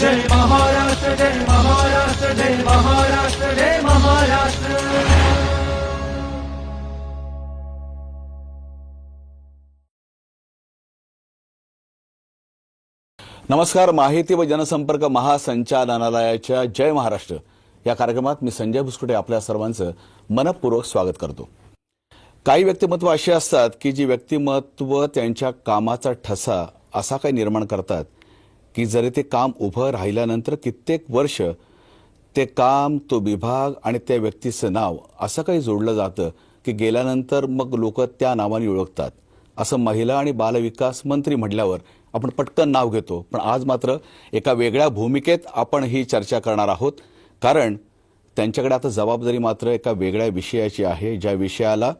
जय महाराष्ट्र जय महाराष्ट्र जय महाराष्ट्र जय महाराष्ट्र. नमस्कार माहिती व जनसंपर्क महासंचालनालयाच्या जय महाराष्ट्र. या कार्यक्रमात मी संजय भुसकुटे आपल्या सर्वांचं मनपूर्वक स्वागत करतो. काही व्यक्तिमत्व अशी असतात की जी व्यक्तिमत्व त्यांच्या कामाचा ठसा असा काही निर्माण करतात की जरी ते काम उभं राहिल्यानंतर कित्येक वर्ष ते काम तो विभाग आणि त्या व्यक्तीचं नाव असं काही जोडलं जातं की गेल्यानंतर मग लोक त्या नावाने ओळखतात. असं महिला आणि बालविकास मंत्री म्हटल्यावर आपण पटकन नाव घेतो. पण आज मात्र एका वेगळ्या भूमिकेत आपण ही चर्चा करणार आहोत. कारण त्यांच्याकडे आता जबाबदारी मात्र एका वेगळ्या विषयाची आहे ज्या विषयाला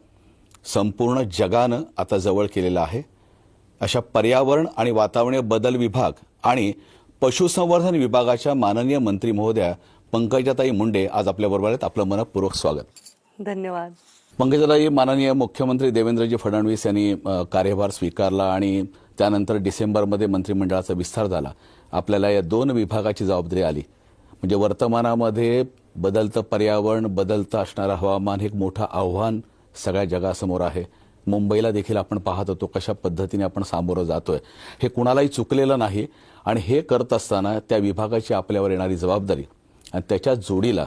संपूर्ण जगानं आता जवळ केलेलं आहे. अशा पर्यावरण आणि वातावरणीय बदल विभाग आणि पशुसंवर्धन विभागाच्या माननीय मंत्री महोदया पंकजाताई मुंडे आज आपल्याबरोबर आहेत. आपलं मनपूर्वक स्वागत. धन्यवाद. पंकजाताई माननीय मुख्यमंत्री देवेंद्रजी फडणवीस यांनी कार्यभार स्वीकारला आणि त्यानंतर डिसेंबरमध्ये मंत्रिमंडळाचा विस्तार झाला. आपल्याला या दोन विभागाची जबाबदारी आली. म्हणजे वर्तमानामध्ये बदलतं पर्यावरण बदलतं असणारं हवामान हे एक मोठं आव्हान सगळ्या जगासमोर आहे. मुंबईला देखील आपण पाहत होतो कशा पद्धतीने आपण सामोरं जातोय. हे कुणालाही चुकलेलं नाही आणि हे करत असताना त्या विभागाची आपल्यावर येणारी जबाबदारी आणि त्याच्या जोडीला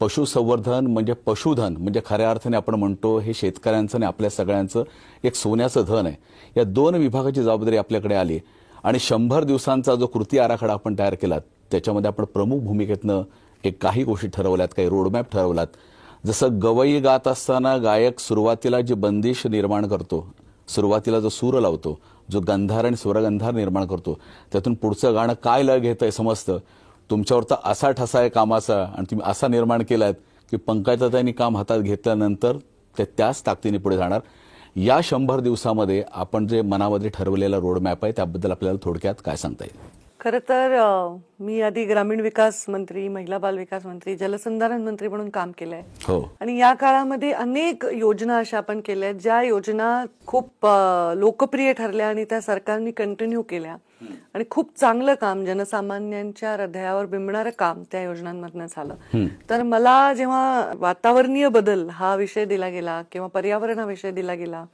पशुसंवर्धन म्हणजे पशुधन म्हणजे खऱ्या अर्थाने आपण म्हणतो हे शेतकऱ्यांचं आणि आपल्या सगळ्यांचं एक सोन्याचं धन आहे. या दोन विभागाची जबाबदारी आपल्याकडे आली आणि शंभर दिवसांचा जो कृती आराखडा आपण तयार केला त्याच्यामध्ये आपण प्रमुख भूमिकेतनं एक काही गोष्टी ठरवल्यात काही रोडमॅप ठरवल्यात. जसं गवई गात असताना गायक सुरुवातीला जी बंदिश निर्माण करतो सुरुवातीला जो सूर लावतो जो गंधार आणि स्वरगंधार निर्माण करतो त्यातून पुढचं गाणं काय लव घेतं आहे समजतं? तुमच्यावर तर असा ठसा आहे कामाचा आणि तुम्ही असा निर्माण केला आहे की पंकजाताईंनी काम हातात घेतल्यानंतर ते त्याच ताकदीने पुढे जाणार. या शंभर दिवसामध्ये आपण जे मनामध्ये ठरवलेला रोडमॅप आहे त्याबद्दल आपल्याला थोडक्यात काय सांगता येईल? खरं तर मी आधी ग्रामीण विकास मंत्री महिला बाल विकास मंत्री जलसंधारण मंत्री म्हणून काम केलंय. हो. आणि या काळामध्ये अनेक योजना अशा आपण केल्या आहेत, ज्या योजना खूप अ, लोकप्रिय ठरल्या आणि त्या सरकारने कंटिन्यू केल्या. आणि खूप चांगलं काम जनसामान्यांच्या हृदयावर बिंबणारं काम त्या योजनांमधनं झालं. तर मला जेव्हा वातावरणीय बदल हा विषय दिला गेला किंवा पर्यावरण हा विषय दिला गेला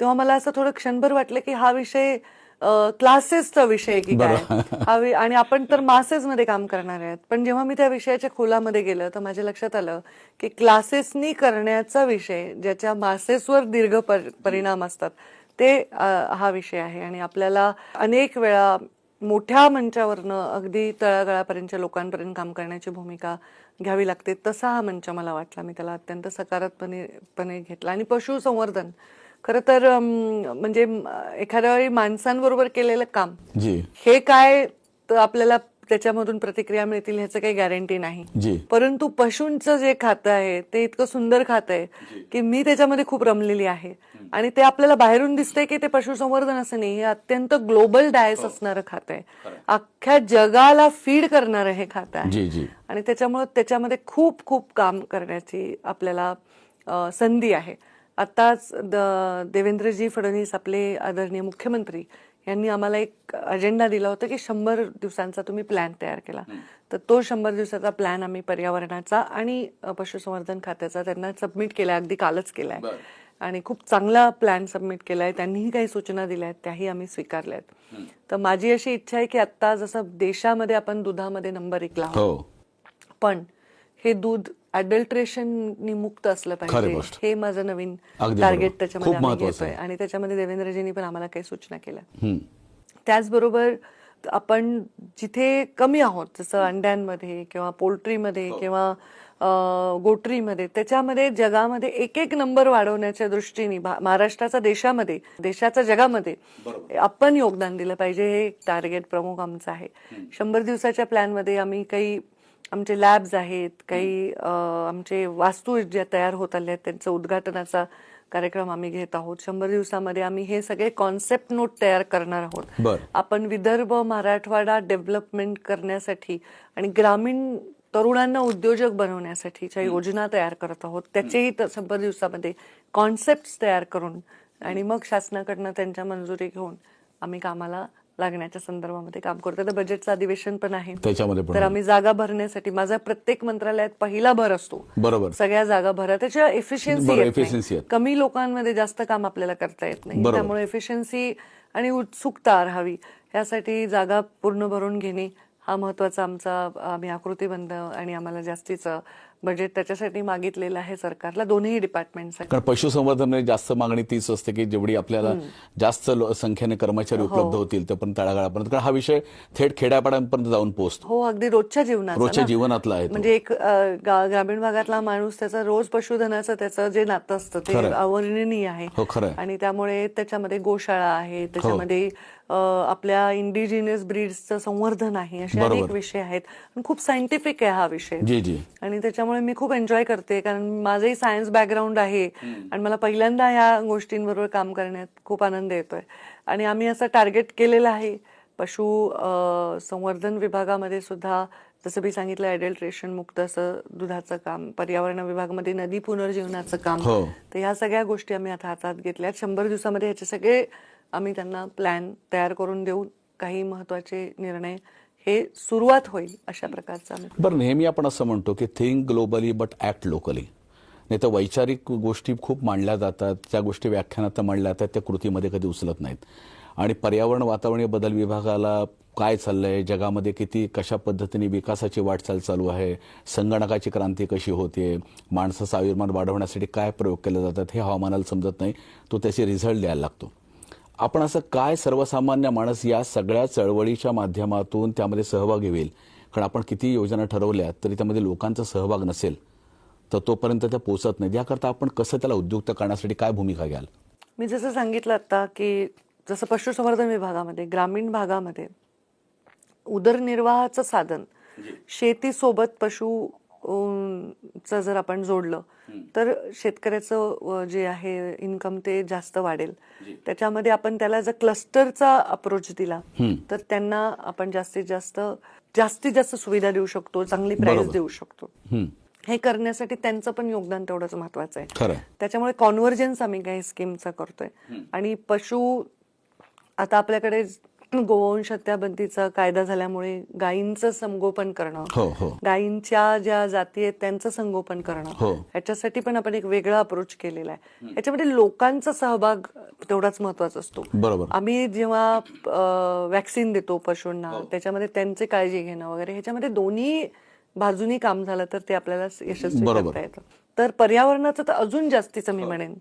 तेव्हा मला असं थोडं क्षणभर वाटलं की हा विषय क्लासेसचा विषय की काय? आणि आपण तर मासेस मध्ये काम करणार आहेत. पण जेव्हा मी त्या विषयाच्या खोलामध्ये गेलं तर माझ्या लक्षात आलं की क्लासेसनी करण्याचा विषय ज्याच्या मासेसवर दीर्घ पर- परिणाम असतात ते हा विषय आहे. आणि आपल्याला अनेक वेळा मोठ्या मंचावरनं अगदी तळागाळापर्यंतच्या लोकांपर्यंत काम करण्याची भूमिका घ्यावी लागते तसा हा मंच मला वाटला. मी त्याला अत्यंत सकारात्मकपणे पणे घेतला. आणि पशुसंवर्धन खरं तर म्हणजे एखाद्या वेळी माणसांबरोबर केलेलं काम जी. हे काय तर आपल्याला त्याच्यामधून प्रतिक्रिया मिळतील ह्याचं काही गॅरंटी नाही. जी. परंतु पशूंचं जे खातं आहे ते इतकं सुंदर खातं आहे की मी त्याच्यामध्ये खूप रमलेली आहे. आणि ते आपल्याला बाहेरून दिसतंय की ते पशुसंवर्धन असं नाही हे अत्यंत ग्लोबल डायस असणारं खातं आहे. अख्ख्या जगाला फीड करणारं हे खातं आहे. आणि त्याच्यामुळे त्याच्यामध्ये खूप खूप काम करण्याची आपल्याला संधी आहे. आताच द- देवेंद्रजी फडणवीस आपले आदरणीय मुख्यमंत्री यांनी आम्हाला एक अजेंडा दिला होता की शंभर दिवसांचा तुम्ही प्लॅन तयार केला. तर तो शंभर दिवसाचा प्लॅन आम्ही पर्यावरणाचा आणि पशुसंवर्धन खात्याचा त्यांना सबमिट केलाय अगदी कालच केलाय. आणि खूप चांगला प्लॅन सबमिट केलाय. त्यांनीही काही सूचना दिल्या आहेत त्याही आम्ही स्वीकारल्या आहेत. तर माझी अशी इच्छा आहे की आता जसं देशामध्ये आपण दुधामध्ये नंबर एक लावू. हो. पण हे दूध अडल्ट्रेशन मुक्त असलं पाहिजे. हे माझं नवीन टार्गेट. त्याच्यामध्ये आम्ही घेतोय. आणि त्याच्यामध्ये देवेंद्रजींनी पण आम्हाला काही सूचना केल्या. त्याचबरोबर आपण जिथे कमी आहोत जसं अंड्यांमध्ये किंवा पोल्ट्रीमध्ये किंवा अं, गोटरीमध्ये त्याच्यामध्ये जगामध्ये एक एक नंबर वाढवण्याच्या दृष्टीने महाराष्ट्राचा देशामध्ये देशाच्या जगामध्ये आपण योगदान दिलं पाहिजे. हे एक टार्गेट प्रमुख आमचं आहे. शंभर दिवसाच्या प्लॅनमध्ये आम्ही काही आमचे लॅब्स आहेत काही आमचे वास्तू ज्या तयार होत आल्या आहेत त्यांचं उद्घाटनाचा कार्यक्रम आम्ही घेत आहोत. शंभर दिवसामध्ये आम्ही हे सगळे कॉन्सेप्ट नोट तयार करणार आहोत. आपण विदर्भ मराठवाडा डेव्हलपमेंट करण्यासाठी आणि ग्रामीण तरुणांना उद्योजक बनवण्यासाठीच्या योजना तयार करत आहोत त्याचेही शंभर दिवसामध्ये कॉन्सेप्ट तयार करून आणि मग शासनाकडनं त्यांच्या मंजुरी घेऊन आम्ही कामाला लागण्याच्या संदर्भामध्ये काम करतो आता बजेटचं अधिवेशन पण आहे. त्याच्यामध्ये तर आम्ही जागा भरण्यासाठी माझा प्रत्येक मंत्रालयात पहिला भर असतो. बरोबर. सगळ्या जागा भरा. त्याच्या एफिशियन्सी. कमी लोकांमध्ये जास्त काम आपल्याला करता येत नाही. त्यामुळे एफिशियन्सी आणि उत्सुकता राहावी. यासाठी जागा पूर्ण भरून घेणे हा महत्त्वाचा आमचा आम्ही आकृतीबंध आणि आम्हाला जास्तीचं बजेट त्याच्यासाठी मागितलेलं आहे सरकारला दोन्ही डिपार्टमेंटसाठी कारण पशुसंवर्धन जास्त मागणी तीच असते की जेवढी आपल्याला जास्त संख्येने कर्मचारी हो. उपलब्ध होतील ते पण तळागाळापर्यंत कारण हा विषय थेट खेड्यापाड्यांपर्यंत जाऊन पोहोचतो हो अगदी रोजच्या जीवनात रोजच्या जीवनातला आहे. म्हणजे एक ग्रामीण भागातला माणूस त्याचं रोज पशुधनाचं त्याचं जे नातं असतं ते. अवर्णनीय आहे हो खरं आहे. आणि त्यामुळे त्याच्यामध्ये गोशाळा आहे त्याच्यामध्ये अ, आपल्या इंडिजिनियस ब्रीड्सचं संवर्धन आहे असे. अनेक विषय आहेत. आणि खूप सायंटिफिक आहे हा विषय. जी जी. आणि त्याच्यामुळे मी खूप एन्जॉय करते कारण माझंही सायन्स बॅकग्राऊंड आहे. आणि मला पहिल्यांदा या गोष्टींबरोबर काम करण्यात खूप आनंद येतोय. आणि आम्ही असं टार्गेट केलेलं आहे. पशु संवर्धन विभागामध्ये सुद्धा जसं मी सांगितलं अडल्ट्रेशन मुक्त असं दुधाचं काम पर्यावरण विभागामध्ये नदी पुनर्जीवनाचं काम. हो. तर ह्या सगळ्या गोष्टी आम्ही आता हातात घेतल्या शंभर दिवसामध्ये ह्याचे सगळे आम्ही त्यांना प्लॅन तयार करून देऊन काही महत्त्वाचे निर्णय हे सुरुवात होईल अशा प्रकारचा बरं नेहमी आपण असं म्हणतो की think globally but act locally नाही तर वैचारिक गोष्टी खूप मांडल्या जातात त्या गोष्टी व्याख्यानात मांडल्या जातात त्या कृतीमध्ये कधी उचलत नाहीत. आणि पर्यावरण वातावरणीय बदल विभागाला काय चाललंय जगामध्ये किती कशा पद्धतीने विकासाची वाटचाल चालू आहे संगणकाची क्रांती कशी होते माणसाचं आयुर्मान वाढवण्यासाठी काय प्रयोग केले जातात हे हवामानाला समजत नाही तो त्याचे रिझल्ट द्यायला लागतो. आपण असं काय सर्वसामान्य माणूस या सगळ्या चळवळीच्या माध्यमातून त्यामध्ये सहभागी होईल कारण आपण किती योजना ठरवल्या तरी त्यामध्ये लोकांचा सहभाग नसेल. तर तोपर्यंत त्या पोचत नाहीत. याकरता आपण कसं त्याला उद्युक्त करण्यासाठी काय भूमिका घ्याल? मी जसं सांगितलं आता की जसं पशुसंवर्धन विभागामध्ये ग्रामीण भागामध्ये उदरनिर्वाहाचं साधन शेतीसोबत पशु चं जर आपण जोडलं तर शेतकऱ्याचं जे आहे इन्कम ते जास्त वाढेल. त्याच्यामध्ये आपण त्याला जर क्लस्टरचा अप्रोच दिला तर त्यांना आपण जास्तीत जास्त जास्तीत जास्त सुविधा देऊ शकतो चांगली प्राइस. देऊ शकतो. हं, करण्यासाठी त्यांचं पण योगदान तेवढंच महत्वाचं आहे. त्याच्यामुळे कॉन्व्हर्जन्स आम्ही काही स्कीमचा करतोय. आणि पशु आता आपल्याकडे गोवंश हत्याबंदीचा कायदा झाल्यामुळे गायींचं संगोपन करणं हो हो. गायींच्या ज्या जाती आहेत त्यांचं संगोपन करणं हो. याच्यासाठी पण आपण एक वेगळा अप्रोच केलेला आहे. याच्यामध्ये लोकांचा सहभाग तेवढाच महत्त्वाचा असतो. बरोबर. आम्ही जेव्हा वॅक्सिन देतो पशूंना त्याच्यामध्ये त्यांची काळजी घेणं वगैरे ह्याच्यामध्ये दोन्ही बाजूनी काम झालं तर ते आपल्याला यशस्वी. करता येतं. तर पर्यावरणाचं तर अजून जास्तीचं मी म्हणेन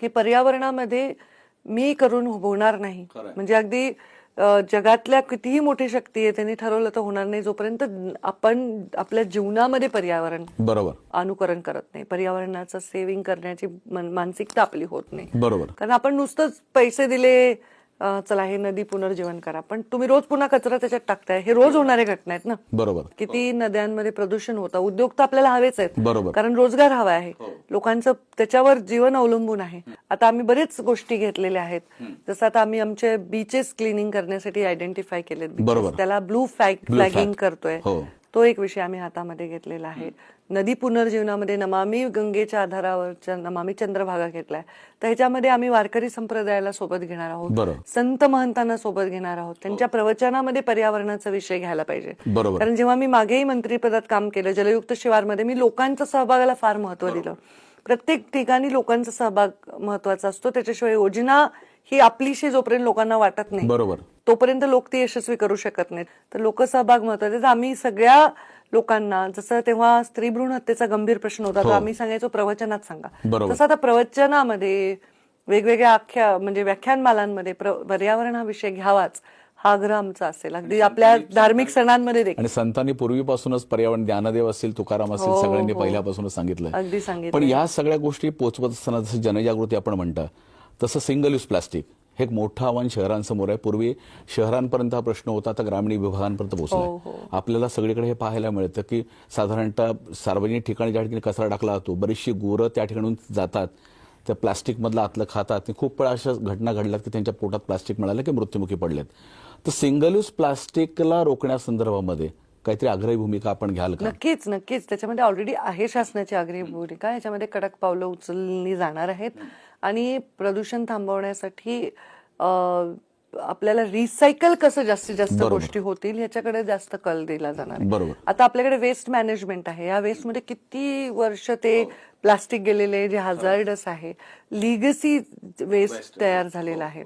की पर्यावरणामध्ये मी करून होणार नाही. म्हणजे अगदी जगातल्या कितीही मोठी शक्ती आहे त्यांनी ठरवलं तर होणार नाही जोपर्यंत आपण आपल्या जीवनामध्ये पर्यावरण बरोबर. अनुकरण करत नाही. पर्यावरणाचं सेव्हिंग करण्याची मन- मानसिकता आपली होत नाही. बरोबर. कारण आपण नुसतंच पैसे दिले चला हे नदी पुनर्जीवन करा. पण तुम्ही रोज पुन्हा कचरा त्याच्यात टाकताय. हे रोज होणारे घटना आहेत ना? बरोबर. किती नद्यांमध्ये प्रदूषण होतं. उद्योग तर आपल्याला हवेच आहेत. बरोबर. कारण रोजगार हवा आहे. लोकांचं त्याच्यावर जीवन अवलंबून आहे. आता आम्ही बरेच गोष्टी घेतलेल्या आहेत. जसं आता आम्ही आमचे बीचेस क्लिनिंग करण्यासाठी आयडेंटिफाय केलेत. त्याला ब्लू फ्लॅगिंग. करतोय. हो. तो एक विषय आम्ही हातामध्ये घेतलेला आहे. नदी पुनर्जीवनामध्ये नमामी गंगेच्या आधारावरच्या नमामी चंद्रभागा घेतलाय. तर ह्याच्यामध्ये आम्ही वारकरी संप्रदायाला सोबत घेणार आहोत. संत महंतांना सोबत घेणार आहोत. त्यांच्या प्रवचनामध्ये पर्यावरणाचा विषय घ्यायला पाहिजे. कारण जेव्हा मी मागेही मंत्रिपदात काम केलं जलयुक्त शिवारमध्ये मी लोकांच्या सहभागाला फार महत्त्व दिलं. प्रत्येक ठिकाणी लोकांचा सहभाग महत्त्वाचा असतो. त्याच्याशिवाय योजना ही आपलीशी जोपर्यंत लोकांना वाटत नाही बरोबर. तोपर्यंत लोक ती यशस्वी करू शकत नाहीत. तर लोकसहभाग महत्त्वाचा आम्ही सगळ्या लोकांना जसं तेव्हा स्त्री भ्रूण हत्येचा गंभीर प्रश्न होता तर हो. आम्ही सांगायचो प्रवचनात सांगा. तसं आता प्रवचनामध्ये वेगवेगळ्या आख्या म्हणजे व्याख्यानमालांमध्ये प्र- पर्यावरण हा विषय घ्यावाच हा आग्रह आमचा असेल अगदी आपल्या धार्मिक सणांमध्ये देखील आणि संतांनी पूर्वीपासूनच पर्यावरण ज्ञानदेव असतील तुकाराम असतील हो, सगळ्यांनी हो. पहिल्यापासूनच सांगितलंय अगदी सांगितलंय. पण या सगळ्या गोष्टी पोचवत असताना जसं जनजागृती आपण म्हणता तसं सिंगल यूज प्लास्टिक हे एक मोठं आव्हान शहरांसमोर आहे. पूर्वी शहरांपर्यंत हा प्रश्न होता आता ग्रामीण विभागांपर्यंत हो, पोहोचला आपल्याला सगळीकडे हे पाहायला मिळतं की साधारणतः सार्वजनिक ठिकाणी ज्या ठिकाणी कचरा टाकला जातो बरीचशी गुरं त्या ठिकाणून जातात त्या प्लास्टिकमधलं आतलं खातात खूप वेळा अशा घटना घडल्यात की त्यांच्या पोटात प्लास्टिक मिळालं की मृत्युमुखी पडलेत. तर सिंगल यूज प्लास्टिकला रोखण्यासंदर्भामध्ये काहीतरी आग्रही भूमिका आपण घ्याल का? नक्कीच नक्कीच. त्याच्यामध्ये ऑलरेडी आहे शासनाची आग्रही भूमिका. याच्यामध्ये कडक पावलं उचलली जाणार आहेत. आणि प्रदूषण थांबवण्यासाठी आपल्याला रिसायकल कसं जास्तीत जास्त. गोष्टी होतील ह्याच्याकडे जास्त कल दिला जाणार आहे. बरोबर. आता आपल्याकडे वेस्ट मॅनेजमेंट आहे या वेस्टमध्ये किती वर्ष ते प्लास्टिक गेलेले जे हजार्डस आहे लिगसी वेस्ट तयार झालेलं आहे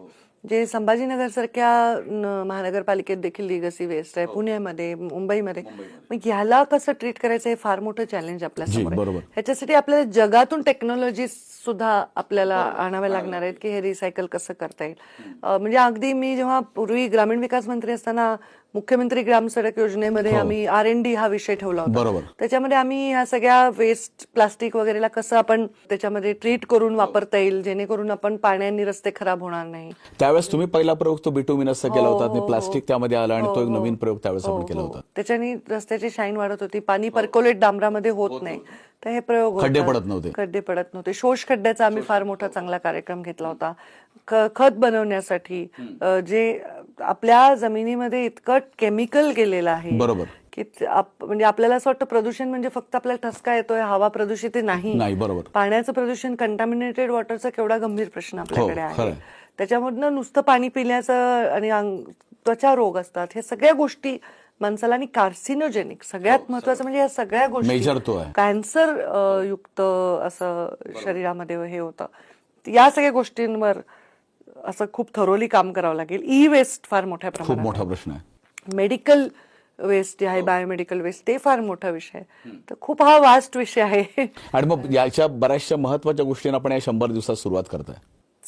जे संभाजीनगर सारख्या न- महानगरपालिकेत देखील लिगसी वेस्ट आहे. पुण्यामध्ये मुंबईमध्ये. मग ह्याला कसं ट्रीट करायचं हे फार मोठं चॅलेंज आपल्यासमोर. ह्याच्यासाठी आपल्याला जगातून टेक्नॉलॉजी सुद्धा आपल्याला आणाव्या लागणार आहेत की हे रिसायकल कसं करता येईल. म्हणजे अगदी मी जेव्हा पूर्वी ग्रामीण विकास मंत्री असताना मुख्यमंत्री ग्राम सडक योजनेमध्ये आम्ही आर एन डी हा विषय ठेवला होता. बरोबर. त्याच्यामध्ये आम्ही ह्या सगळ्या वेस्ट प्लास्टिक वगैरेला कसं आपण त्याच्यामध्ये ट्रीट करून वापरता येईल जेणेकरून आपण पाण्याने रस्ते खराब होणार नाही. त्यावेळेस तुम्ही पहिला प्रयोग तो बिटुमिनसचा केला हो, होता हो, आणि प्लास्टिक त्यामध्ये आलं आणि हो, तो एक हो. नवीन प्रयोग त्यावेळेस हो, आपण केला हो. होता. त्याच्याने रस्त्याची शाईन वाढत होती पाणी पर्कोलेट डांबरामध्ये होत नाही. तर हे प्रयोग खड्डे. पडत नव्हते. खड्डे पडत नव्हते शोष खड्ड्याचा आम्ही फार मोठा चांगला कार्यक्रम घेतला होता खत बनवण्यासाठी जे आपल्या जमिनीमध्ये इतकं केमिकल गेलेलं आहे बरोबर. की म्हणजे आपल्याला असं वाटतं प्रदूषण म्हणजे फक्त आपल्याला ठसका येतोय हवा प्रदूषित. नाही नाही, बरोबर. पाण्याचं प्रदूषण कंटामिनेटेड वॉटरचा केवढा गंभीर प्रश्न आपल्याकडे हो. आहे त्याच्यामधनं नुसतं पाणी पिण्याचं आणि त्वचा रोग असतात ह्या सगळ्या गोष्टी माणसाला आणि कार्सिनोजेनिक सगळ्यात महत्वाचं म्हणजे या सगळ्या गोष्टी. कॅन्सर युक्त असं शरीरामध्ये हे होतं. या सगळ्या गोष्टींवर असं खूप थरोली काम करावं लागेल. ई वेस्ट फार मोठ्या खूप प्रमाणात. मोठा प्रश्न आहे. मेडिकल वेस्ट जे आहे बायोमेडिकल वेस्ट ते फार मोठा विषय आहे. तर खूप हा वास्ट विषय आहे. आणि मग याच्या बऱ्याचशा महत्त्वाच्या गोष्टींना आपण या शंभर दिवसात सुरुवात करताय.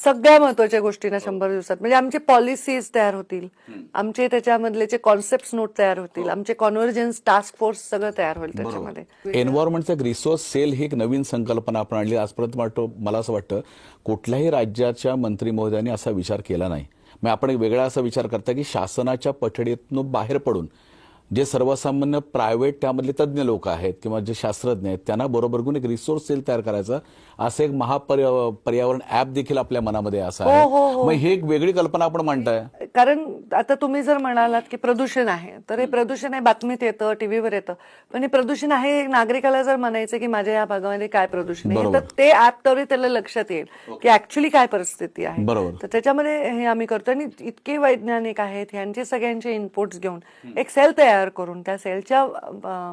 सगळ्या महत्त्वाच्या गोष्टींना शंभर दिवसात. म्हणजे आमचे पॉलिसीज तयार होतील. आमचे त्याच्यामधले जे कॉन्सेप्ट नोट तयार होतील. आमचे कॉन्व्हर्जन्स टास्क फोर्स सगळं तयार होईल त्याच्यामध्ये. एन्व्हायरमेंटचा एक रिसोर्स सेल ही एक नवीन संकल्पना आपण आणली. आजपर्यंत वाटतं मला असं वाटतं कुठल्याही राज्याच्या मंत्री महोदयांनी असा विचार केला नाही. मग आपण एक वेगळा असा विचार करता की शासनाच्या पठडीतून बाहेर पडून जे सर्वसामान्य प्रायव्हेट त्यामधले तज्ज्ञ लोक आहेत किंवा जे शास्त्रज्ञ आहेत त्यांना बरोबर घेऊन एक रिसोर्स सेल तयार करायचा असं एक महापर्या पर्यावरण ऍप देखील आपल्या मनामध्ये असं हो, हो, आहे. हो. मग ही एक वेगळी कल्पना आपण मांडताय? कारण आता तुम्ही जर म्हणालात की प्रदूषण आहे तर हे प्रदूषण आहे बातमीत येतं टीव्हीवर येतं. पण हे प्रदूषण आहे हे नागरिकाला जर म्हणायचं की माझ्या या भागामध्ये काय प्रदूषण आहे बरोबर. तर ते ऍपद्वारे त्याला लक्षात येईल की ऍक्च्युली काय परिस्थिती आहे. बरोबर. तर त्याच्यामध्ये हे आम्ही करतो. आणि इतके वैज्ञानिक आहेत ह्यांचे सगळ्यांचे इनपुट्स घेऊन एक सेल तयार करून त्या सेलच्या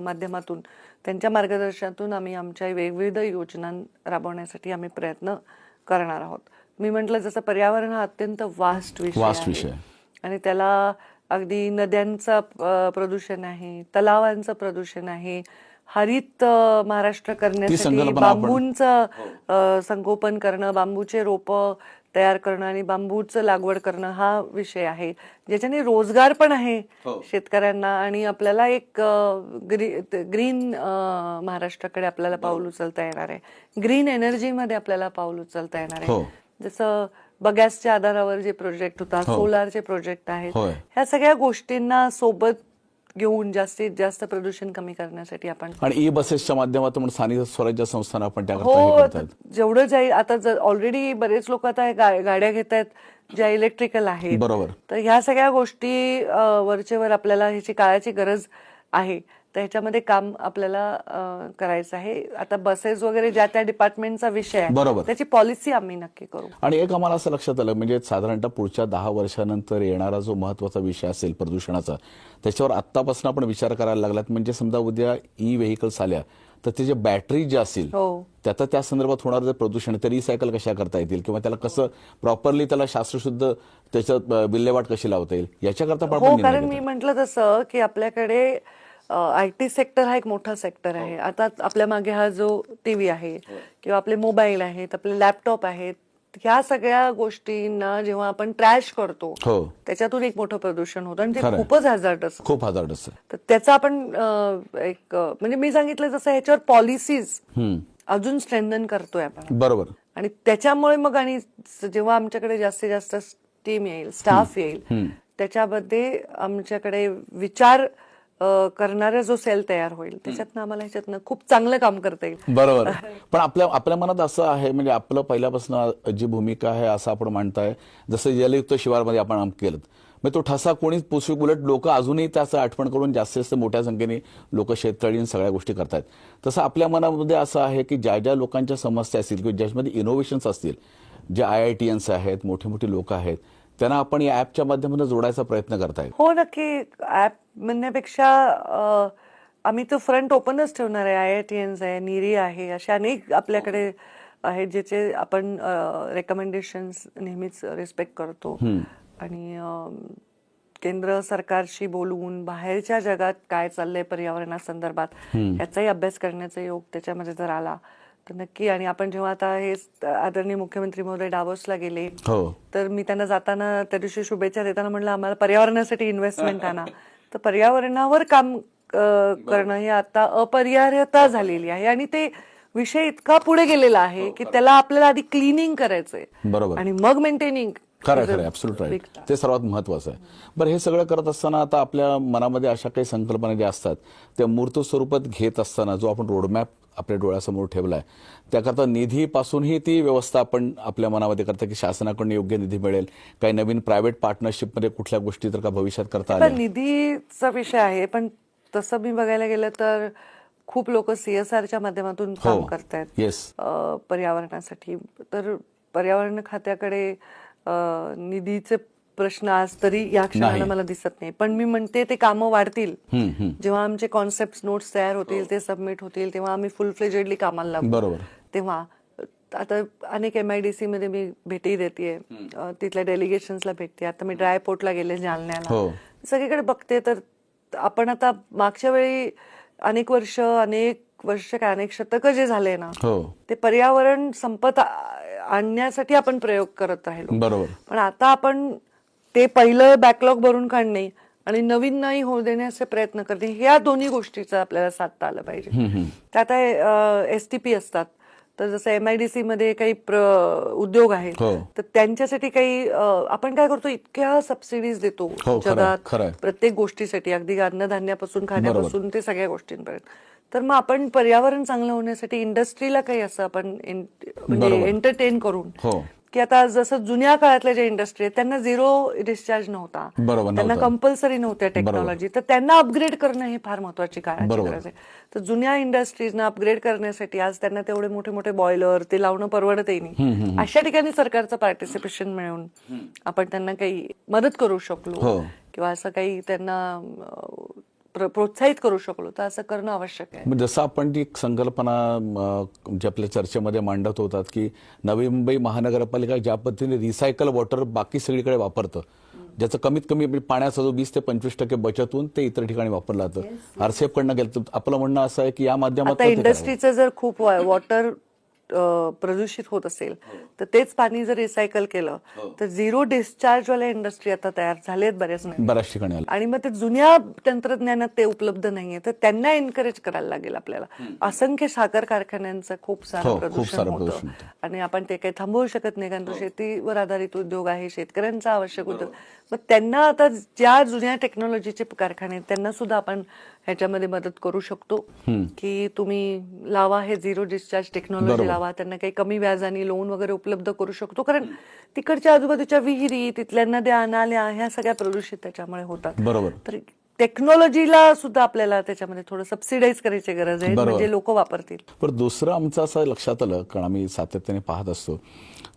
माध्यमातून त्यांच्या मार्गदर्शनातून आम्ही आमच्या विविध योजना राबवण्यासाठी आम्ही प्रयत्न करणार आहोत मी म्हटलं जसं पर्यावरण हा अत्यंत वास्ट विषय. आणि त्याला अगदी नद्यांचं प्रदूषण आहे तलावांचं प्रदूषण आहे हरित महाराष्ट्र करण्यासाठी बांबूंचं अ, संगोपन करणं बांबूचे रोप तयार करणं आणि बांबूचं लागवड करणं हा विषय आहे ज्याच्याने रोजगार पण आहे शेतकऱ्यांना आणि आपल्याला एक ग्रीन महाराष्ट्राकडे आपल्याला पाऊल उचलता येणार आहे ग्रीन एनर्जीमध्ये आपल्याला पाऊल उचलता येणार हो. आहे जसं बगॅसच्या आधारावर जे प्रोजेक्ट होतात हो. सोलारचे प्रोजेक्ट आहेत. ह्या सगळ्या गोष्टींना सोबत घेऊन जास्तीत जास्त प्रदूषण कमी करण्यासाठी आपण आणि ई बसेसच्या माध्यमातून स्थानिक स्वराज्य संस्थांना आपण हो जेवढं जाईल आता ऑलरेडी बरेच लोक आता हे गाड्या घेत आहेत ज्या इलेक्ट्रिकल आहेत. बरोबर. तर ह्या सगळ्या गोष्टी वरचेवर आपल्याला ह्याची काळाची गरज आहे. तर ह्याच्यामध्ये काम आपल्याला करायचं आहे आता बसेस वगैरे ज्या त्या डिपार्टमेंटचा विषय बरोबर. आहे त्याची पॉलिसी आम्ही नक्की करू आणि एक आम्हाला असं लक्षात आलं म्हणजे साधारणतः पुढच्या दहा वर्षानंतर येणारा जो महत्त्वाचा विषय असेल प्रदूषणाचा त्याच्यावर आत्तापासून आपण विचार करायला लागलात म्हणजे समजा उद्या ई व्हेकल्स आल्या तर ते जे बॅटरी जे असतील हो. त्याचा त्या संदर्भात होणारं जे प्रदूषण आहे, ते रिसायकल कशा करता येतील किंवा त्याला कसं प्रॉपरली त्याला शास्त्रशुद्ध त्याच्यात विल्हेवाट कशी लावता येईल याच्याकरता हो कारण मी. म्हंटल तसं की आपल्याकडे आय टी सेक्टर हा एक मोठा सेक्टर आहे. आता आपल्या मागे हा जो टीव्ही आहे किंवा आपले मोबाईल आहेत आपले लॅपटॉप आहेत ह्या सगळ्या गोष्टींना जेव्हा आपण ट्रॅश करतो हो. त्याच्यातून एक मोठं प्रदूषण होतं आणि ते. खूपच हॅझार्डस खूप हजार्डस तर त्याचा आपण एक म्हणजे मी सांगितलं जसं ह्याच्यावर पॉलिसीज अजून स्ट्रेंथन करतोय आपण. बरोबर. आणि त्याच्यामुळे मग आणि जेव्हा आमच्याकडे जास्तीत जास्त टीम येईल स्टाफ येईल त्याच्यामध्ये आमच्याकडे विचार करणारा जो सेल तयार होईल त्याच्यातनं आम्हाला ह्याच्यातनं खूप चांगलं काम करता येईल. बरोबर. पण आपल्या आपल्या मनात असं आहे म्हणजे आपलं पहिल्यापासून जी भूमिका आहे असं आपण मांडताय जसं जलयुक्त शिवारमध्ये आपण केलं मग तो ठसा कोणीच पुसू उलट लोक अजूनही त्याचं आठवण करून जास्तीत जास्त मोठ्या संख्येने लोक शेततळी सगळ्या गोष्टी करतायत. तसं आपल्या मनामध्ये असं आहे की ज्या ज्या लोकांच्या समस्या असतील किंवा ज्याच्यामध्ये इनोव्हेशन्स असतील जे आय आय टी एन्स आहेत मोठे मोठे लोक आहेत त्यांना आपण या ऍपच्या माध्यमातून जोडायचा प्रयत्न करताय हो नक्की. ऍप म्हणण्यापेक्षा आम्ही तो फ्रंट ओपनच ठेवणार आहे. आय आय टी एन्स आहे निरी आहे अशा अनेक आपल्याकडे आहेत ज्याचे आपण रेकमेंडेशन नेहमीच रिस्पेक्ट करतो. आणि केंद्र सरकारशी बोलून बाहेरच्या जगात काय चाललंय पर्यावरणासंदर्भात याचाही अभ्यास करण्याचा योग त्याच्यामध्ये जर आला तर नक्की. आणि आपण जेव्हा आता हे आदरणीय मुख्यमंत्री महोदय डावोसला गेले हो. तर मी त्यांना जाताना त्या दिवशी शुभेच्छा देताना म्हणलं आम्हाला पर्यावरणासाठी इन्व्हेस्टमेंट आणा. तर पर्यावरणावर काम करणं हे आता अपरिहार्यता झालेली आहे. आणि ते विषय इतका पुढे गेलेला आहे की त्याला आपल्याला आधी क्लिनिंग करायचंय. बरोबर. आणि मग मेंटेनिंग खरं खरं राईट ते सर्वात महत्वाचं आहे. बरं हे सगळं करत असताना आता आपल्या मनामध्ये अशा काही संकल्पना ज्या असतात त्या मूर्त स्वरूपात घेत असताना जो आपण रोडमॅप आपल्या डोळ्यासमोर ठेवलाय. त्याकरता निधीपासूनही ती व्यवस्था आपण आपल्या मनामध्ये करता की शासनाकडून योग्य निधी मिळेल. काही नवीन प्रायव्हेट पार्टनरशिपमध्ये कुठल्या गोष्टी तर का भविष्यात करता आल्या? निधीचा विषय आहे पण तसं मी बघायला गेलं तर खूप लोक सीएसआरच्या माध्यमातून काम हो. करतायत येस पर्यावरणासाठी. तर पर्यावरण खात्याकडे निधीचे प्रश्न आज तरी या क्षणाला. मला दिसत नाही. पण मी म्हणते ते कामं वाढतील. जेव्हा आमचे कॉन्सेप्ट नोट्स तयार होतील ते सबमिट होतील तेव्हा आम्ही फुल फ्लेजेडली कामाला लागू. बरोबर. तेव्हा आता अनेक एम आय डी सी मध्ये मी भेटी देते तिथल्या डेलिगेशन्सला भेटते आता मी ड्रायपोर्टला गेले जालन्याला. हो. सगळीकडे बघते तर आपण आता मागच्या वेळी अनेक वर्ष अनेक वर्ष काय अनेक शतकं जे झाले ना हो. ते पर्यावरण संपत आणण्यासाठी आपण प्रयोग करत राहिलो. बरोबर. पण आता आपण ते पहिलं बॅकलॉग भरून काढणे आणि नवीन नाही होऊ देण्याचे प्रयत्न करणे ह्या दोन्ही गोष्टीचं आपल्याला साधता आलं पाहिजे. तर आता एस टी पी असतात. तर जसं एम आय डी सी मध्ये काही उद्योग आहेत हो. तर त्यांच्यासाठी काही आपण काय करतो इतक्या सबसिडीज देतो हो, जगात. प्रत्येक गोष्टीसाठी अगदी अन्नधान्यापासून खाण्यापासून ते सगळ्या गोष्टींपर्यंत. तर मग आपण पर्यावरण चांगलं होण्यासाठी इंडस्ट्रीला काही असं आपण म्हणजे. एंटरटेन करून हो. की आता जसं जुन्या काळातल्या ज्या इंडस्ट्री आहेत त्यांना झिरो डिस्चार्ज नव्हता. बरोबर, त्यांना. कंपल्सरी नव्हत्या टेक्नॉलॉजी तर त्यांना अपग्रेड करणं हे फार महत्वाची काळाची बरोबर. गरज आहे. तर जुन्या इंडस्ट्रीजना अपग्रेड करण्यासाठी आज त्यांना तेवढे मोठे मोठे बॉयलर ते लावणं परवडतही नाही. अशा ठिकाणी सरकारचं पार्टिसिपेशन मिळवून आपण त्यांना काही मदत करू शकलो हो. किंवा असं काही त्यांना प्रोत्साहित करू शकलो तर असं करणं आवश्यक आहे. जसं आपण ती संकल्पना आपल्या चर्चेमध्ये मांडत होतात की नवी मुंबई महानगरपालिका ज्या पद्धतीने रिसायकल वॉटर बाकी सगळीकडे वापरतं ज्याचं कमीत कमी म्हणजे पाण्याचा जो वीस ते पंचवीस टक्के बचत होऊन ते इतर ठिकाणी वापरलं जातं. आरसीएफ कडनं गेलं आपलं म्हणणं असं आहे की या आता माध्यमातून ते करावं. इंडस्ट्रीचं जर खूप वॉटर प्रदूषित होत असेल तर तेच पाणी जर रिसायकल केलं तर झिरो डिस्चार्ज वाल्या इंडस्ट्री आता तयार झालेत बऱ्याच बऱ्याच ठिकाणी आणि मग ते जुन्या तंत्रज्ञानात ते उपलब्ध नाहीये तर त्यांना एनकरेज करायला लागेल आपल्याला. असंख्य साखर कारखान्यांचं खूप हो, सारं खूप प्रदूषण होतं. आणि आपण ते काही थांबवू शकत नाही कारण तो शेतीवर आधारित उद्योग आहे शेतकऱ्यांचा आवश्यक उद्योग मग त्यांना आता ज्या जुन्या टेक्नॉलॉजीचे कारखाने त्यांना सुद्धा आपण ह्याच्यामध्ये मदत करू शकतो की तुम्ही लावा हे झिरो डिस्चार्ज टेक्नॉलॉजी. लावा त्यांना काही कमी व्याजाने लोन वगैरे उपलब्ध करू शकतो. कारण तिकडच्या आजूबाजूच्या विहिरी तिथल्या नद्या नाल्या ह्या सगळ्या प्रदूषित त्याच्यामुळे होतात. बरोबर. तर टेक्नॉलॉजीला सुद्धा आपल्याला त्याच्यामध्ये थोडं सबसिडाईज करायची गरज आहे. म्हणजे लोक वापरतील. पण दुसरं आमचं असं लक्षात आलं कारण आम्ही सातत्याने पाहत असतो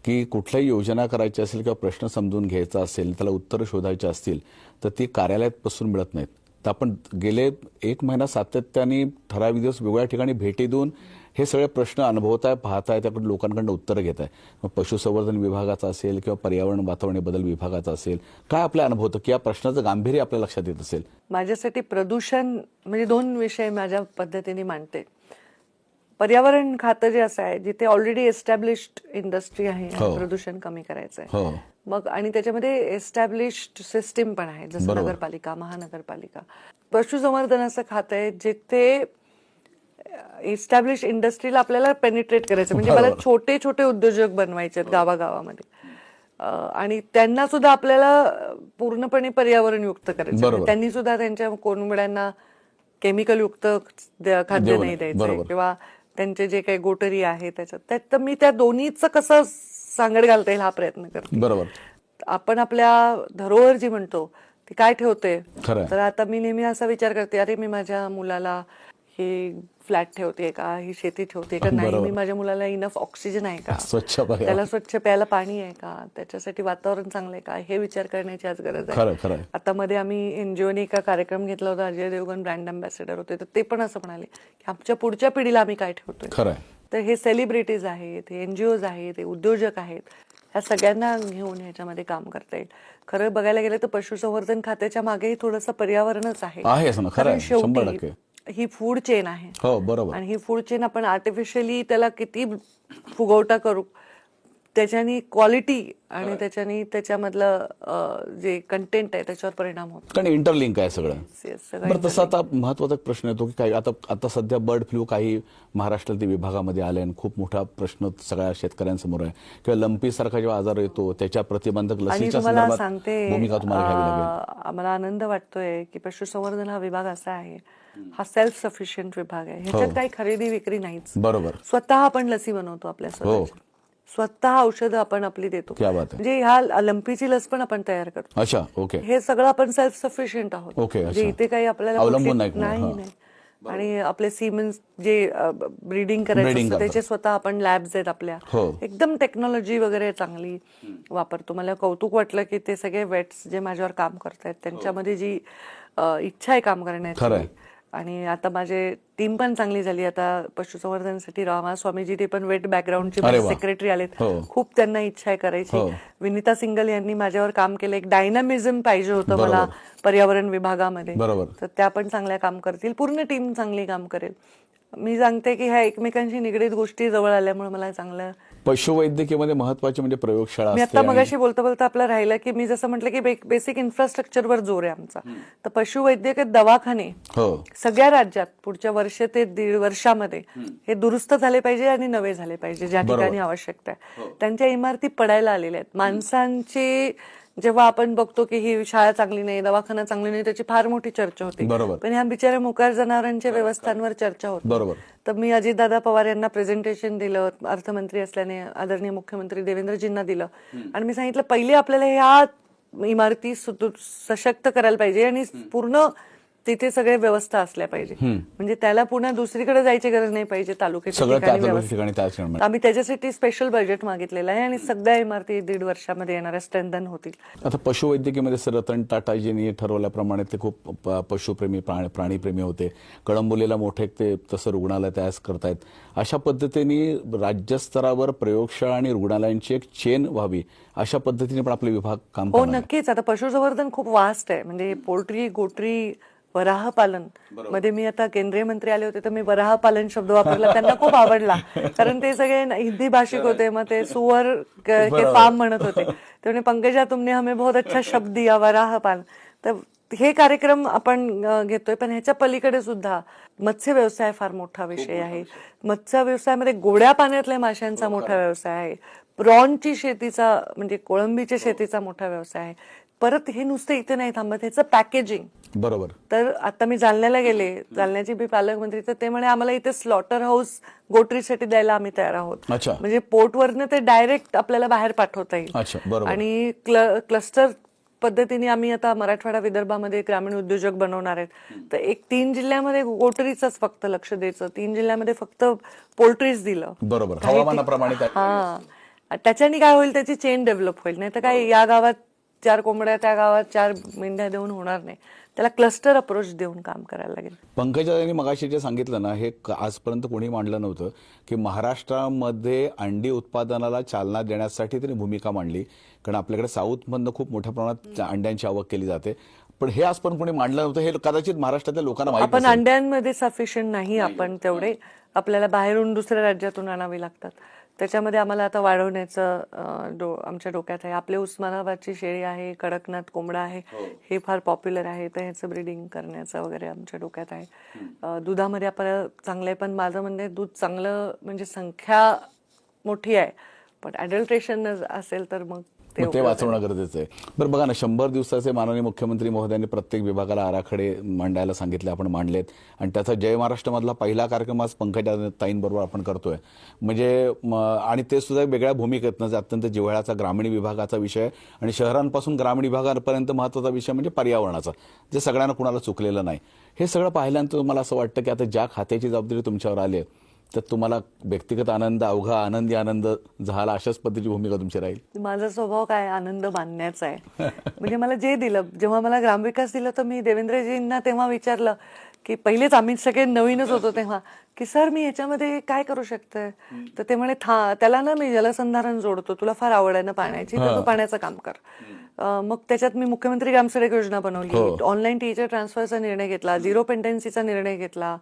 की कुठल्याही योजना करायची असेल किंवा प्रश्न समजून घ्यायचा असेल त्याला उत्तरं शोधायची असतील तर ती कार्यालयात बसून मिळत नाहीत. तर आपण गेले एक महिना सातत्याने ठराविक दिवस वेगळ्या ठिकाणी भेटी देऊन हे सगळे प्रश्न अनुभवताय पाहताय त्याकडून लोकांकडून उत्तरं घेत आहे मग पशुसंवर्धन विभागाचा असेल किंवा पर्यावरण वातावरण बदल विभागाचा असेल काय आपल्या अनुभवतं की या प्रश्नाचं गांभीर्य आपल्या लक्षात येत असेल? माझ्यासाठी प्रदूषण म्हणजे दोन विषय माझ्या पद्धतीने मांडते. पर्यावरण खातं जे असं आहे जिथे ऑलरेडी एस्टॅब्लिश्ड इंडस्ट्री आहे हो. प्रदूषण कमी करायचं आहे हो मग आणि त्याच्यामध्ये एस्टॅब्लिश्ड सिस्टीम पण आहे जसं. नगरपालिका महानगरपालिका पशुसंवर्धनाचं खातं आहे जिथे एस्टॅब्लिश इंडस्ट्रीला आपल्याला पेनिट्रेट करायचं म्हणजे मला. छोटे छोटे उद्योजक बनवायचे आहेत गावागावामध्ये आणि त्यांना सुद्धा आपल्याला पूर्णपणे पर्यावरण युक्त करायचं त्यांनी सुद्धा त्यांच्या कोंबड्यांना केमिकल युक्त द- खाद्य नाही. द्यायचं. किंवा त्यांचे जे काही गोटरी आहे त्याच्यात. त्यात तर मी त्या दोन्हीचं कसं सांगड घालता येईल हा प्रयत्न करते. बरोबर. आपण आपल्या धरोहर जी म्हणतो ती काय ठेवते. तर आता मी नेहमी असा विचार करते अरे मी माझ्या मुलाला ही फ्लॅट ठेवते का? ही शेती ठेवते का? नाही. मी माझ्या मुलाला इनफ ऑक्सिजन आहे का? स्वच्छ त्याला स्वच्छ प्यायला पाणी आहे का? त्याच्यासाठी वातावरण चांगलं आहे का? हे विचार करण्याची आज गरज आहे. आता मध्ये आम्ही एनजीओने एका कार्यक्रम घेतला होता अजय देवगण ब्रँड अँबॅसेडर होते. तर ते पण असं म्हणाले की आमच्या पुढच्या पिढीला आम्ही काय ठेवतोय? तर हे सेलिब्रिटीज आहेत हे एनजीओज आहेत हे उद्योजक आहेत ह्या सगळ्यांना घेऊन ह्याच्यामध्ये काम करता येईल. खरं बघायला गेलं तर पशुसंवर्धन खात्याच्या मागेही थोडंसं पर्यावरणच आहे. शेवटी. ही फूड चेन आहे. हो बरोबर. आणि ही फूड चेन आपण आर्टिफिशियली त्याला किती फुगवटा करू त्याच्यानी क्वालिटी आणि त्याच्यानी त्याच्यामधलं जे कंटेंट आहे त्याच्यावर परिणाम होतो. कारण इंटरलिंक आहे सगळं. बरं तसं आता महत्त्वाचा प्रश्न येतो की काही आता आता सध्या बर्ड फ्लू काही महाराष्ट्रातील विभागामध्ये आले आणि खूप मोठा प्रश्न सगळ्या शेतकऱ्यांसमोर आहे. किंवा लंपी सारखा जेव्हा आजार येतो त्याच्या प्रतिबंधक लसीच्या संदर्भात सांगते भूमिका तुम्हाला घ्यावी लागेल. अं, आम्हाला आनंद वाटतोय की पशुसंवर्धन हा विभाग असा आहे हा सेल्फ सफिशियंट विभाग आहे ह्याच्यात काही खरेदी विक्री नाहीच बरोबर स्वतः आपण लसी बनवतो आपल्या स्वतःची स्वतः औषधं आपण आपली देतो हो. क्या बात आहे. म्हणजे ह्या लंपीची लस पण आपण तयार करतो अच्छा ओके हे सगळं आपण सेल्फ सफिशियंट आहोत म्हणजे. इथे काही आपल्याला नाही कोणी, नाही हां. नाही आणि आपले सिमेंट जे ब्रीडिंग करायचं. त्याचे स्वतः आपण लॅब्स आहेत आपल्या हो. एकदम टेक्नॉलॉजी वगैरे चांगली वापरतो मला कौतुक वाटलं की ते सगळे वेट्स जे माझ्यावर काम करतायत त्यांच्यामध्ये जी इच्छा आहे काम. करण्याची आणि आता माझे टीम पण चांगली झाली आता पशुसंवर्धनासाठी रामा स्वामीजी ते पण वेट बॅकग्राऊंडचे. सेक्रेटरी आलेत हो. खूप त्यांना इच्छा आहे करायची हो. विनिता सिंगल यांनी माझ्यावर काम केलं एक डायनामिझम पाहिजे होतं. मला पर्यावरण विभागामध्ये. तर त्या पण चांगल्या काम करतील पूर्ण टीम चांगली काम करेल मी सांगते की ह्या एकमेकांशी निगडीत गोष्टी जवळ आल्यामुळे मला चांगलं पशुवैद्यकीयमध्ये महत्वाची म्हणजे प्रयोगशाळा मी आता मगाशी बोलता बोलता आपलं राहिलं की मी जसं म्हटलं की बेसिक इन्फ्रास्ट्रक्चरवर जोर आहे आमचा. तर पशुवैद्यकीय दवाखाने हो. सगळ्या राज्यात पुढच्या वर्ष ते दीड वर्षामध्ये हे दुरुस्त झाले पाहिजे आणि नवे झाले पाहिजे ज्या. ठिकाणी आवश्यकता आहे त्यांच्या इमारती पडायला आलेल्या आहेत. माणसांची जेव्हा आपण बघतो की ही शाळा चांगली नाही दवाखाना चांगली नाही त्याची फार मोठी चर्चा होती. बरोबर. पण ह्या बिचाऱ्या मुकार जनावरांच्या व्यवस्थांवर चर्चा होती. बरोबर. तर मी अजितदादा पवार यांना प्रेझेंटेशन दिलं अर्थमंत्री असल्याने आदरणीय मुख्यमंत्री देवेंद्रजींना दिलं. आणि मी सांगितलं पहिले आपल्याला ह्या इमारती सशक्त करायला पाहिजे आणि पूर्ण तिथे सगळे व्यवस्था असल्या पाहिजे. म्हणजे त्याला पुन्हा दुसरीकडे जायची गरज नाही पाहिजे तालुक्याच्या आम्ही त्याच्यासाठी स्पेशल बजेट मागितलेलं आहे आणि सगळ्या इमारती दीड वर्षामध्ये येणाऱ्या स्ट्रेंथन होतील. आता पशुवैद्यकीमध्ये सर रतन टाटाजींनी ठरवल्याप्रमाणे ते खूप पशुप्रेमी प्राणी प्राणीप्रेमी होते. कळंबोलीला मोठे ते तसं रुग्णालय तयार करतायत. अशा पद्धतीने राज्यस्तरावर प्रयोगशाळा आणि रुग्णालयांची एक चेन व्हावी. अशा पद्धतीने पण आपले विभाग काम हो. नक्कीच. आता पशुसंवर्धन खूप वास्ट आहे. म्हणजे पोल्ट्री गोट्री वराह पालनमध्ये मी आता केंद्रीय मंत्री आले होते तर मी वराह पालन शब्द वापरला. त्यांना खूप आवडला. कारण ते सगळे हिंदी भाषिक होते मग ते सुअर क- के फार्म म्हणत होते. त्यामुळे पंकजा तुमने हमें बहुत अच्छा शब्द दिया वराह पालन तर हे कार्यक्रम आपण घेतोय. पण ह्याच्या पलीकडे सुद्धा मत्स्य व्यवसाय फार मोठा विषय आहे. मत्स्य व्यवसायामध्ये गोड्या पाण्यातल्या माशांचा मोठा व्यवसाय आहे. प्रॉनची शेतीचा म्हणजे कोळंबीच्या शेतीचा मोठा व्यवसाय आहे. परत हे नुसतं इथे नाही थांबत ह्याचं पॅकेजिंग बरोबर. तर आता मी जालन्याला गेले. जालन्याचे मी पालकमंत्री तर ते म्हणे आम्हाला इथे स्लॉटर हाऊस गोटरीसाठी द्यायला आम्ही तयार आहोत. म्हणजे पोर्टवरनं ते डायरेक्ट आपल्याला बाहेर पाठवता येईल. अच्छा, बरोबर. आणि क्ल- क्लस्टर पद्धतीने आम्ही आता मराठवाडा विदर्भामध्ये ग्रामीण उद्योजक बनवणार आहेत. तर एक तीन जिल्ह्यामध्ये गोटरीच फक्त लक्ष द्यायचं. तीन जिल्ह्यामध्ये फक्त पोल्ट्रीज दिलं. बरोबर. हा. त्याच्याने काय होईल त्याची चेन डेव्हलप होईल. नाही तर काय या गावात चार कोंबड्या त्या गावात चार मेंढ्या देऊन होणार नाही. त्याला क्लस्टर अप्रोच देऊन काम करायला लागेल. पंकजा यांनी मगाशी जे सांगितलं ना हे आजपर्यंत कोणी मांडलं नव्हतं की महाराष्ट्रामध्ये अंडी उत्पादनाला चालना देण्यासाठी त्यांनी भूमिका मांडली. कारण आपल्याकडे साऊथमधनं खूप मोठ्या प्रमाणात अंड्यांची आवक केली जाते. पण हे आजपर्यंत कोणी मांडलं नव्हतं हे कदाचित महाराष्ट्रातल्या लोकांना माहिती आपण. अंड्यांमध्ये सफिशियंट नाही आपण तेवढे. आपल्याला बाहेरून दुसऱ्या राज्यातून आणावी लागतात. त्याच्यामध्ये आम्हाला आता वाढवण्याचं डो आमच्या डोक्यात आहे. आपले उस्मानाबादची शेळी आहे कडकनाथ कोंबडा आहे हे. फार पॉप्युलर आहे. तर ह्याचं ब्रीडिंग करण्याचं वगैरे आमच्या डोक्यात आहे. दुधामध्ये आपल्याला चांगलं आहे पण माझं म्हणणं आहे दूध चांगलं म्हणजे संख्या मोठी आहे. पण अडल्ट्रेशन असेल तर मग ते मग ते वाचवणं गरजेचं आहे. बरं बघा ना शंभर दिवसाचे माननीय मुख्यमंत्री महोदयांनी प्रत्येक विभागाला आराखडे मांडायला सांगितले आपण मांडलेत. आणि त्याचा जय महाराष्ट्रामधला पहिला कार्यक्रम आज पंकजा ताईंबरोबर आपण करतोय. म्हणजे आणि ते सुद्धा वेगळ्या भूमिकेत जे अत्यंत जिव्हाळ्याचा ग्रामीण विभागाचा विषय आणि शहरांपासून ग्रामीण विभागापर्यंत महत्त्वाचा विषय म्हणजे पर्यावरणाचा जे सगळ्यांना कुणाला चुकलेलं नाही. हे सगळं पाहिल्यानंतर मला असं वाटतं की आता ज्या खात्याची जबाबदारी तुमच्यावर आली आहे, तर तुम्हाला व्यक्तिगत आनंद अवघा आनंदी आनंद झाला अशाच पद्धतीची भूमिका तुमची राहील? माझा स्वभाव काय? आनंद मानण्याचा आहे. म्हणजे मला जे दिलं जेव्हा मला ग्रामविकास दिलं तर मी देवेंद्रजींना तेव्हा विचारलं की पहिलेच आम्ही सगळे नवीनच होतो तेव्हा की सर मी याच्यामध्ये काय करू शकते तर ते म्हणे था त्याला ना मी जलसंधारण जोडतो तुला फार आवड आहे ना पाण्याची तर तू पाण्याचं काम कर. मग त्याच्यात मी मुख्यमंत्री ग्रामसडक योजना बनवली. ऑनलाईन टीचर ट्रान्सफरचा निर्णय घेतला झिरो पेंटेन्सीचा निर्णय घेतला.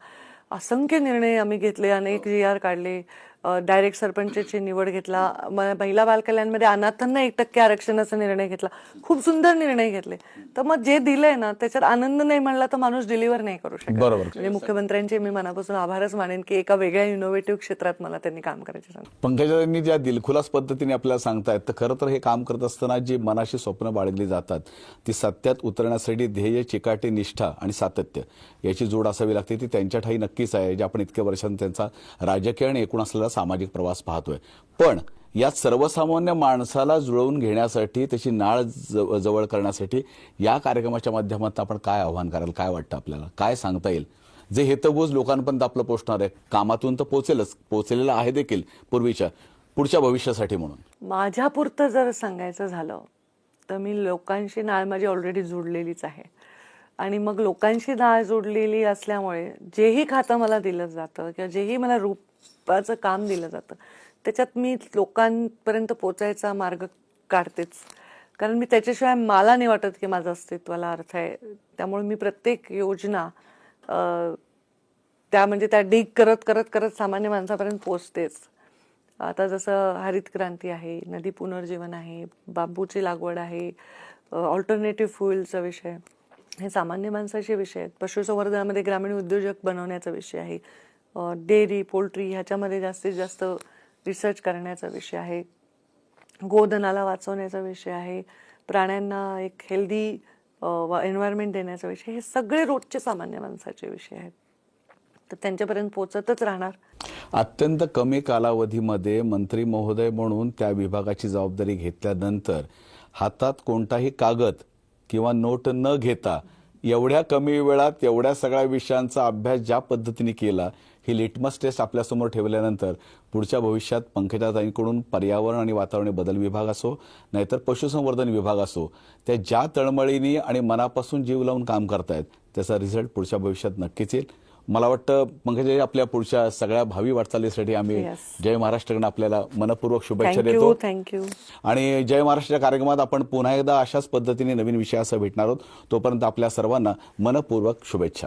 असंख्य निर्णय आम्ही घेतले अनेक जी आर काढले. डायरेक्ट सरपंचची निवड घेतला. म- महिला बाल कल्याणमध्ये अनाथांना एक टक्के आरक्षणाचा निर्णय घेतला. खूप सुंदर निर्णय घेतले. तर मग जे दिलंय ना त्याच्यात आनंद नाही म्हणला तर माणूस डिलिव्हर नाही करू शकत. बरोबर. म्हणजे मुख्यमंत्र्यांचे मी मनापासून आभारच मानेन की एका वेगळ्या इनोव्हेटिव्ह क्षेत्रात मला त्यांनी काम करायचे. पंकजांनी ज्या दिलखुलास पद्धतीने आपल्याला सांगतायत तर खरं तर हे काम करत असताना जी मनाशी स्वप्न बाळगली जातात ती सत्यात उतरण्यासाठी ध्येय चिकाटी निष्ठा आणि सातत्य याची जोड असावी लागते. ती त्यांच्या ठाई नक्कीच आहे. जे आपण इतक्या वर्षांत त्यांचा राजकीय आणि एकूण असलेला सामाजिक प्रवास पाहतोय. पण यात सर्वसामान्य माणसाला जुळवून घेण्यासाठी त्याची नाळ जवळ करण्यासाठी या कार्यक्रमाच्या माध्यमातून आपण काय आव्हान कराल काय वाटतं आपल्याला? काय सांगता येईल? जे हेतबोज लोकांपर्यंत आपलं पोचणार आहे. कामातून तर पोचेलच पोचलेलं आहे देखील पूर्वीच्या पुढच्या भविष्यासाठी म्हणून. माझ्या पुरतं जर सांगायचं झालं तर मी लोकांशी नाळ माझी ऑलरेडी जुडलेलीच आहे. आणि मग लोकांशी नाळ जुडलेली असल्यामुळे जेही खातं मला दिलं जातं किंवा जेही मला रूप शिल्पाचं काम दिलं जातं. त्याच्यात मी लोकांपर्यंत पोचायचा मार्ग काढतेच. कारण मी त्याच्याशिवाय मला नाही वाटत की माझं अस्तित्वाला अर्थ आहे. त्यामुळे मी प्रत्येक योजना त्या म्हणजे त्या डीग करत करत करत सामान्य माणसापर्यंत पोचतेच. आता जसं हरित क्रांती आहे नदी पुनर्जीवन आहे बांबूची लागवड आहे ऑल्टरनेटिव्ह फ्युएलचा विषय. हे सामान्य माणसाचे विषय आहेत. पशुसंवर्धनामध्ये ग्रामीण उद्योजक बनवण्याचा विषय आहे. डेअरी पोल्ट्री ह्याच्यामध्ये जास्तीत जास्त रिसर्च करण्याचा विषय आहे. गोधनाला वाचवण्याचा विषय आहे. प्राण्यांना एक हेल्दी एन्व्हायरमेंट देण्याचा विषय हे सगळे रोजचे सामान्य माणसाचे विषय आहेत. तर त्यांच्यापर्यंत पोचतच राहणार. अत्यंत कमी कालावधीमध्ये मंत्री महोदय म्हणून त्या विभागाची जबाबदारी घेतल्यानंतर हातात कोणताही कागद किंवा नोट न घेता एवढ्या कमी वेळात एवढ्या सगळ्या विषयांचा अभ्यास ज्या पद्धतीने केला ही लिटमस टेस्ट आपल्यासमोर ठेवल्यानंतर पुढच्या भविष्यात पंकजाताईंकडून पर्यावरण आणि वातावरण बदल विभाग असो नाहीतर पशुसंवर्धन विभाग असो त्या ज्या तळमळीने आणि मनापासून जीव लावून काम करतायत त्याचा रिझल्ट पुढच्या भविष्यात नक्कीच येईल. मला वाटतं पंकजा आपल्या पुढच्या सगळ्या भावी वाटचालीसाठी आम्ही Yes. जय महाराष्ट्रकडे आपल्याला मनपूर्वक शुभेच्छा देतो. थँक्यू आणि जय महाराष्ट्र कार्यक्रमात आपण पुन्हा एकदा अशाच पद्धतीने नवीन विषयासह भेटणार आहोत. तोपर्यंत आपल्या सर्वांना मनपूर्वक शुभेच्छा.